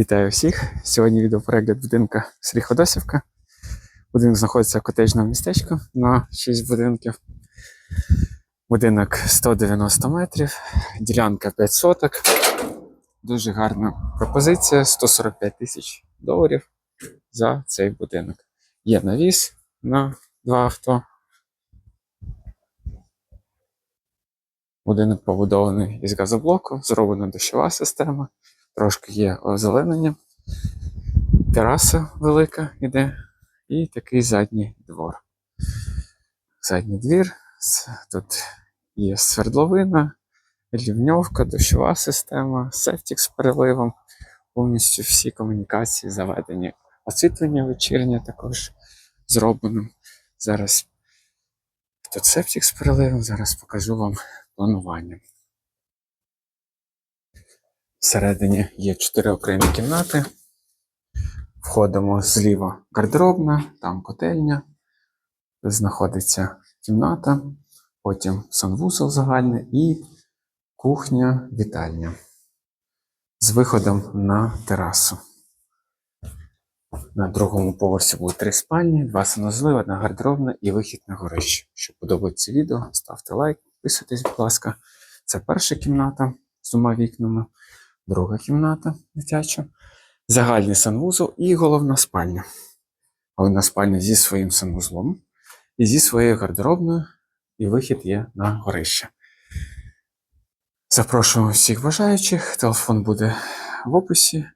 Вітаю всіх! Сьогодні відеоперегляд будинка Срі Ходосівка. Будинок знаходиться в котеджному містечку на 6 будинків. Будинок 190 метрів, ділянка 5 соток. Дуже гарна пропозиція 145 тисяч доларів за цей будинок. Є навіс на два авто. Будинок побудований із газоблоку, зроблена дощова система, трошки є озеленення, тераса велика іде, і такий задній двор. Задній двір, тут є свердловина, лівньовка, дощова система, септик з переливом, повністю всі комунікації заведені. Освітлення вечірнє також зроблено. Зараз тут септик з переливом, зараз покажу вам планування. Всередині є чотири окремі кімнати. Входимо зліва гардеробна, там котельня, знаходиться кімната, потім санвузол загальний і кухня, вітальня з виходом на терасу. На другому поверсі буде три спальні, два санузли, одна гардеробна і вихід на горище. Якщо подобається відео, ставте лайк, підписуйтесь, будь ласка. Це перша кімната з двома вікнами, друга кімната дитяча, загальний санвузол і головна спальня. Головна спальня зі своїм санвузлом і зі своєю гардеробною, і вихід є на горище. Запрошуємо всіх бажаючих. Телефон буде в описі.